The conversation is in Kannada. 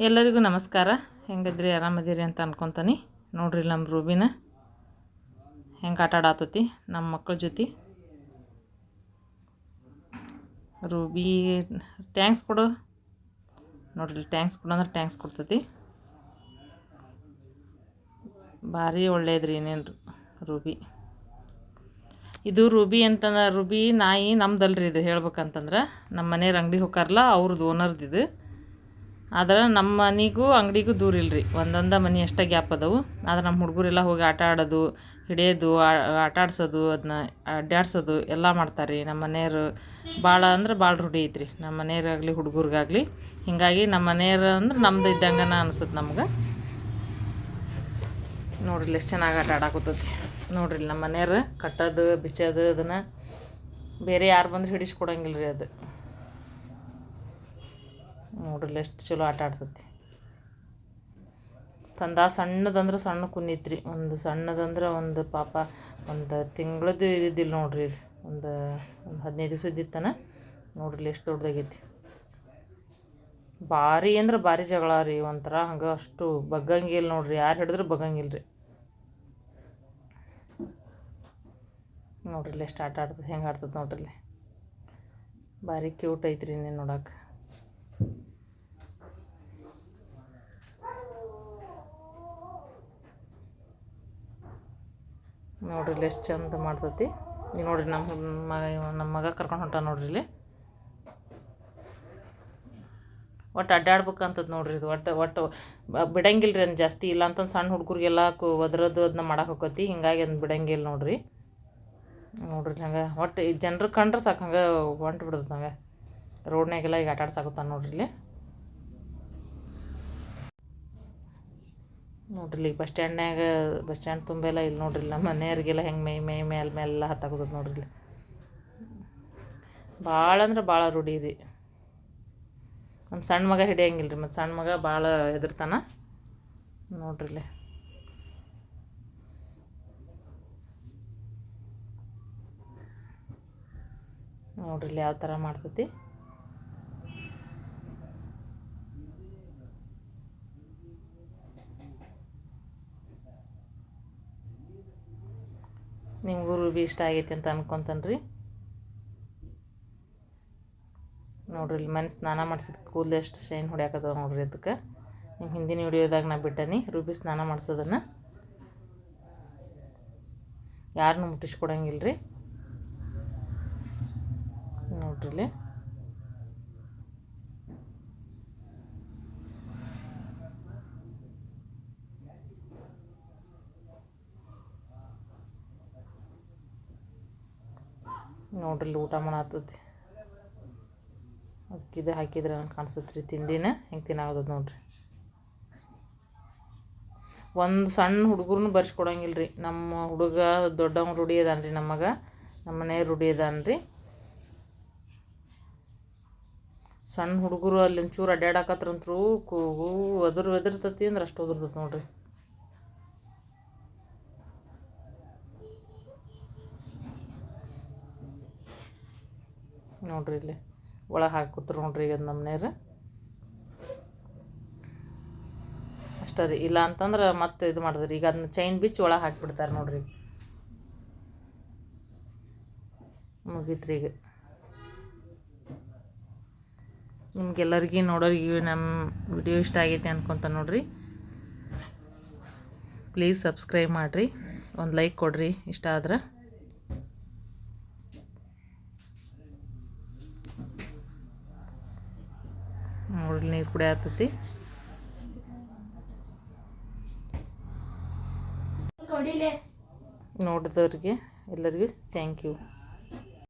ಎಲ್ಲರಿಗೂ ನಮಸ್ಕಾರ. ಹೆಂಗದ್ರಿ? ಆರಾಮದಿರಿ ಅಂತ ಅನ್ಕೊತಾನೆ. ನೋಡ್ರಿ ನಮ್ಮ ರೂಬಿನ. ಹೆಂಗೆ ಆಟ ಆಡಾತತಿ? ನಮ್ಮ ಮಕ್ಕಳ ಜೊತೆ. ರೂಬಿ ಟ್ಯಾಂಕ್ಸ್ ಕೊಡು. ನೋಡ್ರಿ ಟ್ಯಾಂಕ್ಸ್ ಕೊಡು ಅಂದ್ರೆ ಟ್ಯಾಂಕ್ಸ್ ಕೊಡ್ತತಿ. ಭಾರಿ ಒಳ್ಳೇದ್ರಿ ಏನೇನು ರೂಬಿ. ಇದು ರುಬಿ ಅಂತ ರುಬಿ ನಾಯಿ ನಮ್ದಲ್ರಿ ಇದು ಹೇಳ್ಬೇಕಂತಂದ್ರೆ. ನಮ್ಮ ಮನೆಯವ್ರ ಅಂಗಡಿ ಹೋಗಾರಲ್ಲ ಅವ್ರದ್ದು ಓನರ್ದು ಇದು. ಆದ್ರೆ ನಮ್ಮ ಮನೆಗೂ ಅಂಗಡಿಗೂ ದೂರ ಇಲ್ರಿ. ಒಂದೊಂದ ಮನೆ ಅಷ್ಟೇ ಗ್ಯಾಪ್ ಅದಾವು. ಆದ್ರೆ ನಮ್ಮ ಹುಡುಗರೆಲ್ಲ ಹೋಗಿ ಆಟ ಆಡೋದು, ಹಿಡಿಯೋದು ಆಟ ಆಡ್ಸೋದು ಅದನ್ನ ಅಡ್ಡಾಡ್ಸೋದು ಎಲ್ಲ ಮಾಡ್ತಾರೆ ನಮ್ಮ ಮನೆಯವರು ಭಾಳ ಅಂದ್ರೆ ಭಾಳ ರೂಢಿ ಐತ್ರಿ. ನಮ್ಮ ಮನೆಯವ್ರಾಗಲಿ, ಹುಡುಗರಿಗಾಗಲಿ. ಹೀಗಾಗಿ ನಮ್ಮ ಮನೆಯವ್ರು ಅಂದ್ರೆ ನಮ್ದು ಇದ್ದಂಗನ ಅನ್ಸುತ್ತೆ ನಮ್ಗೆ. ನೋಡ್ರಿ ಎಷ್ಟು ಚೆನ್ನಾಗಿ ಆಟ ಆಡಾಕತ್ತೈತಿ ನೋಡ್ರಿ ನಮ್ಮ ಮನೆಯವ್ರು ಕಟ್ಟೋದು, ಬಿಚ್ಚೋದು, ಅದನ್ನು ಬೇರೆ ಯಾರು ಬಂದ್ರೆ ಹಿಡಿಸ್ಕೊಡಂಗಿಲ್ಲ ರೀ ಅದು. ನೋಡ್ರಿ ಎಷ್ಟು ಚಲೋ ಆಟ ಆಡ್ತೈತಿ. ತಂದ ಸಣ್ಣದಂದ್ರೆ ಸಣ್ಣ ಕುನ್ನಿತ್ರಿ ಒಂದು ಸಣ್ಣದಂದ್ರೆ ಒಂದು ಪಾಪ ಒಂದು ತಿಂಗಳದ್ದು ಇದ್ದಿದ್ದಿಲ್ಲ ನೋಡ್ರಿ ಒಂದು ಒಂದು ಹದಿನೈದು ದಿವಸ ಇದ್ದಿತ್ತನ ನೋಡ್ರಿ ಎಷ್ಟು ದೊಡ್ಡದಾಗೈತಿ. ಭಾರಿ ಅಂದ್ರೆ ಭಾರಿ ಜಗಳ ರೀ ಒಂಥರ ಹಂಗೆ ಅಷ್ಟು ಬಗ್ಗಂಗಿಲ್ಲ ನೋಡ್ರಿ. ಯಾರು ಹಿಡಿದ್ರು ಬಗ್ಗಂಗಿಲ್ಲ ರೀ ನೋಡ್ರಿ ಸ್ಟಾರ್ಟ್ ಆಡ್ತದೆ, ಹೆಂಗೆ ಆಡ್ತದೆ ನೋಡ್ರಿ ಭಾರಿ ಕ್ಯೂಟ್ ಐತ್ರಿ ನೀನು ನೋಡಕ್ಕೆ ನೋಡ್ರಿ ಎಷ್ಟು ಚಂದ ಮಾಡ್ತತಿ. ಈಗ ನೋಡ್ರಿ ನಮ್ಮ ಮಗ ನಮ್ಮ ಮಗ ಕರ್ಕೊಂಡು ಹೊಂಟ ನೋಡ್ರಿ ಇಲ್ಲಿ. ಒಟ್ಟು ಅಡ್ಡಾಡ್ಬೇಕಂತದ್ ನೋಡ್ರಿ ಇದು. ಒಟ್ಟು ಒಟ್ಟು ಬಿಡಂಗಿಲ್ಲ ರೀ ಜಾಸ್ತಿ. ಇಲ್ಲ ಅಂತಂದು ಸಣ್ಣ ಹುಡುಗರಿಗೆಲ್ಲ ಕು ಒದ್ರದ್ದು ಅದನ್ನ ಮಾಡಕ್ಕೆ ಹೋಕತಿ ಹಿಂಗಾಗಿ ಅದನ್ನ ಬಿಡಂಗಿಲ್ಲ ನೋಡ್ರಿ. ನೋಡ್ರಿ ಹಂಗೆ ಒಟ್ಟು ಈ ಜನರು ಕಂಡ್ರೆ ಸಾಕು ಹಂಗೆ ಹೊಂಟು ಬಿಡ್ತದೆ ಹಂಗೆ ರೋಡ್ನಾಗೆಲ್ಲ ಈಗ ಆಟಾಡ್ ಆಡ್ಸಾಕತ್ತಾನ ನೋಡ್ರಿ ಇಲ್ಲಿ. ನೋಡ್ರಿ ಇಲ್ಲಿ ಬಸ್ ಸ್ಟ್ಯಾಂಡ್ನಾಗ ಬಸ್ ಸ್ಟ್ಯಾಂಡ್ ತುಂಬೆಲ್ಲ ಇಲ್ಲಿ ನೋಡ್ರಿ ನಮ್ಮ ಮನೆಯವ್ರಿಗೆಲ್ಲ ಹೆಂಗೆ ಮೈ ಮೈ ಮೇಲೆ ಮೇಲೆಲ್ಲ ಹತ್ತಾಕೋತದ ನೋಡ್ರಿ ಇಲ್ಲಿ. ಭಾಳ ಅಂದ್ರೆ ಭಾಳ ರೂಢಿ ರೀ. ನಮ್ಮ ಸಣ್ಣ ಮಗ ಹಿಡಿಯಂಗಿಲ್ಲ ರೀ ಮತ್ತು ಸಣ್ಣ ಮಗ ಭಾಳ ಹೆದರ್ತಾನ. ನೋಡ್ರಿ ಇಲ್ಲಿ. ನೋಡ್ರಿ ಯಾವ ಥರ ಮಾಡ್ತೈತಿ. ನಿಮಗೂ ರುಬಿ ಇಷ್ಟ ಆಗೈತಿ ಅಂತ ಅನ್ಕೊತಾನ್ರಿ. ನೋಡ್ರಿ ಇಲ್ಲಿ ಮನೆ ಸ್ನಾನ ಮಾಡಿಸಿದ ಕೂದಲು ಎಷ್ಟು ಶೈನ್ ಹೊಡ್ಯಾಕದ ನೋಡ್ರಿ ಅದಕ್ಕೆ ನಿಮ್ಮ ಹಿಂದಿನ ವಿಡಿಯೋದಾಗ ನಾ ಬಿಟ್ಟನಿ, ರುಬಿ ಸ್ನಾನ ಮಾಡಿಸೋದನ್ನು. ಯಾರನ್ನೂ ಮುಟ್ಟಿಸ್ಕೊಡಂಗಿಲ್ಲ ರೀ ನೋಡ್ರಿ ಊಟ ಮಾಡತ್ತೈತಿ ಅದಕ್ಕೆ ಇದು ಹಾಕಿದ್ರೆ ನಂಗೆ ಕಾಣಿಸುತ್ತೆ ರೀ ತಿಂಡಿನ. ಹೆಂಗೆ ತಿನ್ನಾಗದ ನೋಡ್ರಿ. ಒಂದು ಸಣ್ಣ ಹುಡುಗರ್ನು ಬರ್ಸ್ಕೊಡಂಗಿಲ್ಲ ರೀ ನಮ್ಮ ಹುಡುಗ ದೊಡ್ಡವ ರೂಢಿ ಅದಾನ ರೀ ನಮ್ಮ ನಮ್ಮ ಮನೆಯ ರೂಢಿ ಅದಾನ ರೀ ಸಣ್ಣ ಹುಡುಗರು ಅಲ್ಲಿ ಒಂಚೂರು ಅಡ್ಡಾಡಕತ್ರಂತ್ರು ಕೂಗು ಒದ್ರ ಎದುರ್ತತಿ ಅಂದ್ರೆ ಅಷ್ಟು ಒದರ್ತೈತಿ ನೋಡ್ರಿ. ನೋಡ್ರಿ ಇಲ್ಲಿ ಒಳಗೆ ಹಾಕುತ್ತರು ನೋಡ್ರಿ ಈಗ ನಮ್ಮ ನೇರ ಅಷ್ಟೇ ರೀ, ಇಲ್ಲ ಅಂತಂದ್ರೆ ಮತ್ತೆ ಇದು ಮಾಡಿದ್ರಿ ಈಗ ಅದನ್ನ ಚೈನ್ ಬಿಚ್ಚಿ ಒಳಗೆ ಹಾಕಿಬಿಡ್ತಾರೆ ನೋಡ್ರಿ. ಮುಗೀತ್ರಿ ಈಗ. ನಿಮ್ಗೆಲ್ಲರಿಗೂ ನೋಡೋರಿಗೆ ನಮ್ಮ ವಿಡಿಯೋ ಇಷ್ಟ ಆಗೈತೆ ಅನ್ಕೊತ ನೋಡ್ರಿ. ಪ್ಲೀಸ್ ಸಬ್ಸ್ಕ್ರೈಬ್ ಮಾಡಿರಿ. ಒಂದು ಲೈಕ್ ಕೊಡಿರಿ ಇಷ್ಟ ಆದ್ರೆ. ನೋಡ್ರಿ ನೀರು ಕುಡಿ ಆತತಿ. ನೋಡಿದವ್ರಿಗೆ ಎಲ್ಲರಿಗೂ ಥ್ಯಾಂಕ್ ಯು